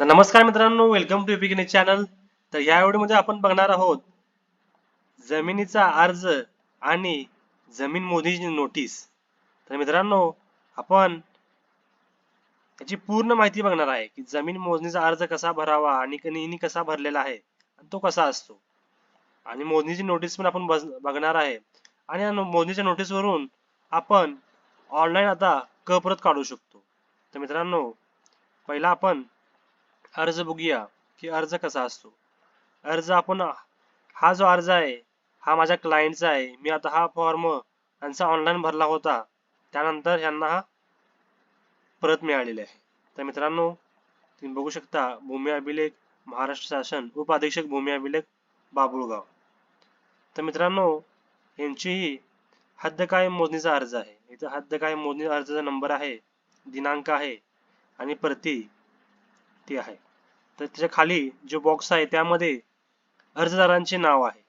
तर नमस्कार मित्रांनो वेलकम टू पिकनिक चॅनल तर या व्हिडिओमध्ये आपण बघणार आहोत जमिनीचा अर्ज आणि जमीन मोदीची नोटीस तर मित्रांनो आपण याची पूर्ण माहिती बघणार आहे की जमीन मोजणीचा अर्ज कसा भरावा आणि कनिनी कसा भरलेला आहे आणि तो कसा असतो. आणि मोजणीची नोटीस पण आपण बघणार आहे. आणि या मोजणीच्या नोटीसवरून आपण ऑनलाईन आता क परत काढू शकतो. तर मित्रांनो पहिला आपण अर्ज बघूया की अर्ज कसा असतो. अर्ज आपण हा जो अर्ज आहे हा माझ्या क्लायंटचा आहे. मी आता हा फॉर्म यांचा ऑनलाईन भरला होता. त्यानंतर यांना हा परत मिळालेली आहे. तर मित्रांनो तुम्ही बघू शकता भूमी अभिलेख महाराष्ट्र शासन उपाधीक्षक भूमी अभिलेख बाबुळगाव. तर मित्रांनो यांचीही हद्दकाय मोजणीचा अर्ज आहे. इथं हद्दकाय मोजणी अर्जाचा नंबर आहे दिनांक आहे आणि प्रती ती आहे. तर त्याच्याखाली जो बॉक्स आहे त्यामध्ये अर्जदारांचे नाव आहे.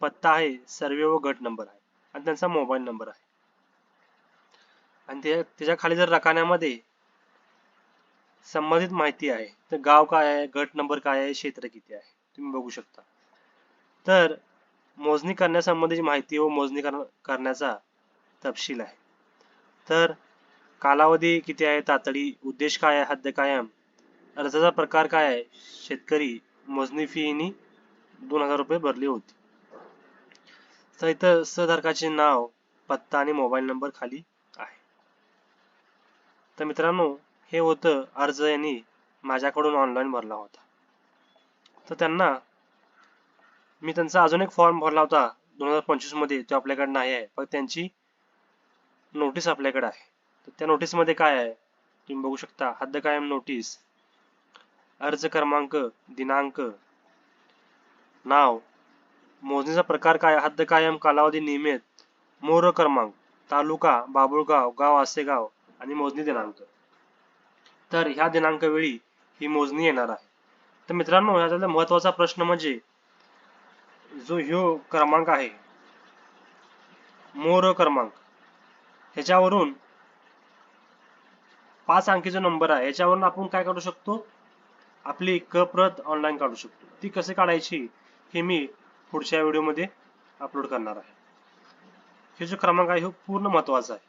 पत्ता आहे सर्वे व गट नंबर आहे. आणि त्यांचा मोबाईल नंबर आहे. आणि त्याच्याखाली जर रकान्यामध्ये संबंधित माहिती आहे तर गाव काय आहे गट नंबर काय आहे क्षेत्र किती आहे तुम्ही बघू शकता. तर मोजणी करण्यासंबंधीची माहिती व मोजणी करण्याचा तपशील आहे. तर कालावधी किती आहे तातडी उद्देश काय आहे हद्द कायम अर्जाचा प्रकार काय आहे? शेतकरी मोजणी फीनी दोन हजार रुपये भरली होती. तर इथं सहधारकाचे नाव पत्ता आणि मोबाईल नंबर खाली आहे. तर मित्रांनो हे होतं अर्ज यांनी माझ्याकडून ऑनलाईन भरला होता. तर त्यांना मी त्यांचा अजून एक फॉर्म भरला होता दोन हजार पंचवीसमध्ये तो आपल्याकडे नाही आहे पण त्यांची नोटीस आपल्याकडे आहे. तर त्या नोटीसमध्ये काय आहे? तुम्ही बघू शकता हद्द कायम नोटीस अर्ज क्रमांक दिनांक नाव मोजणीचा प्रकार काय हद्द कायम कालावधी नियमित मोर क्रमांक तालुका बाबुळगाव गाव आसेगाव आणि मोजणी दिनांक. तर ह्या दिनांक वेळी ही मोजणी येणार आहे. तर मित्रांनो ह्याच्यातला महत्त्वाचा प्रश्न म्हणजे जो ह्यो क्रमांक आहे मोर क्रमांक ह्याच्यावरून पाच अंकीचा नंबर आहे. याच्यावरून आपण काय करू शकतो? आपली क प्रत ऑनलाईन काढू शकतो. ती कसे काढायची हे मी पुढच्या व्हिडिओमध्ये अपलोड करणार आहे. हे जो क्रमांक आहे हो पूर्ण महत्त्वाचा आहे.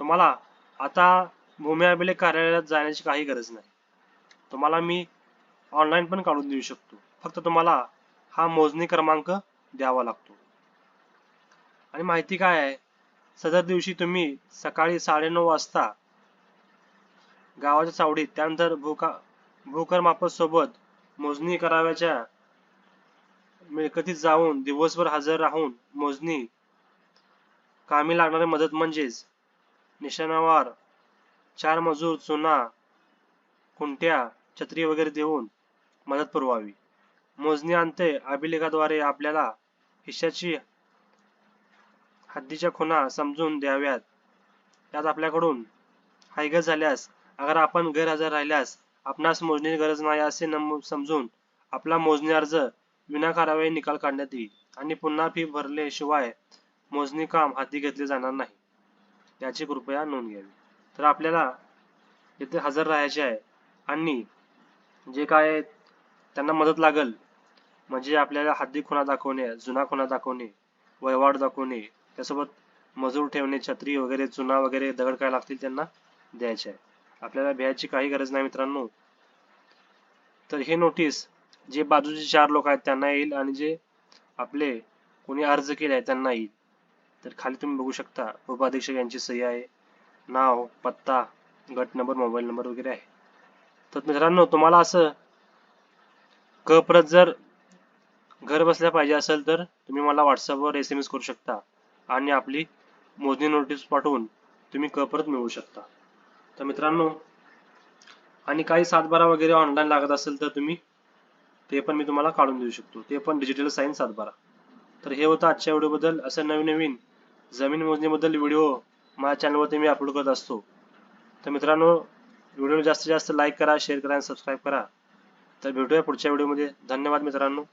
तुम्हाला आता भूमी अभिलेख कार्यालयात जाण्याची काही गरज नाही. तुम्हाला मी ऑनलाईन पण काढून देऊ शकतो. फक्त तुम्हाला हा मोजणी क्रमांक द्यावा लागतो. आणि माहिती काय आहे? सदर दिवशी तुम्ही सकाळी साडेनऊ वाजता गावाच्या चावडीत त्यानंतर भूका सोबत मोजणी कराव्याच्या मिळकतीत जाऊन दिवसभर हजर राहून मोजणी कामी लागणारी मदत म्हणजेच निशाणावार चार मजूर चुना कुंट्या छत्री वगैरे देऊन मदत पुरवावी. मोजणी अंते अभिलेखाद्वारे आपल्याला हिश्श्याची हद्दीच्या खुणा समजून द्याव्यात. त्यात आपल्याकडून हायगत झाल्यास अगर आपण गैरहजर राहिल्यास आपणास मोजणीची गरज नाही असे समजून आपला मोजणी अर्ज विनाकारावे निकाल काढण्यात येईल आणि पुन्हा फी भरल्याशिवाय मोजणी काम हाती घेतले जाणार नाही. याची कृपया नोंद घ्यावी. तर आपल्याला इथे हजर राहायचे आहे आणि जे काय त्यांना मदत लागल म्हणजे आपल्याला हद्दी खुणा दाखवणे जुना खुणा दाखवणे वहिवाट दाखवणे त्यासोबत मजूर ठेवणे छत्री वगैरे चुना वगैरे दगड काय लागतील त्यांना द्यायचे आहे. आपल्याला भ्यायची काही गरज नाही मित्रांनो. तर हे नोटीस जे बाजूचे चार लोक आहेत त्यांना येईल आणि जे आपले कोणी अर्ज केले आहे त्यांना येईल. तर खाली तुम्ही बघू शकता उपाधीक्षक यांची सही आहे. नाव पत्ता गट नंबर मोबाईल नंबर वगैरे आहे. तर मित्रांनो तुम्हाला असं क प्रत जर घर बसल्या पाहिजे असेल तर तुम्ही मला व्हॉट्सअपवर एस एम एस करू शकता आणि आपली मोजणी नोटीस पाठवून तुम्ही क प्रत मिळवू शकता. तर मित्रांनो आणि काही सातबारा वगैरे ऑनलाईन लागत असेल तर तुम्ही ते पण मी तुम्हाला काढून देऊ शकतो. ते पण डिजिटल साईन सातबारा. तर हे होतं आजच्या व्हिडिओबद्दल. असं नवीन नवीन जमीन मोजणीबद्दल व्हिडिओ माझ्या चॅनलवरती मी अपलोड करत असतो. तर मित्रांनो व्हिडिओ जास्तीत जास्त लाईक करा शेअर करा आणि सबस्क्राईब करा. तर भेटूया पुढच्या व्हिडिओमध्ये धन्यवाद मित्रांनो.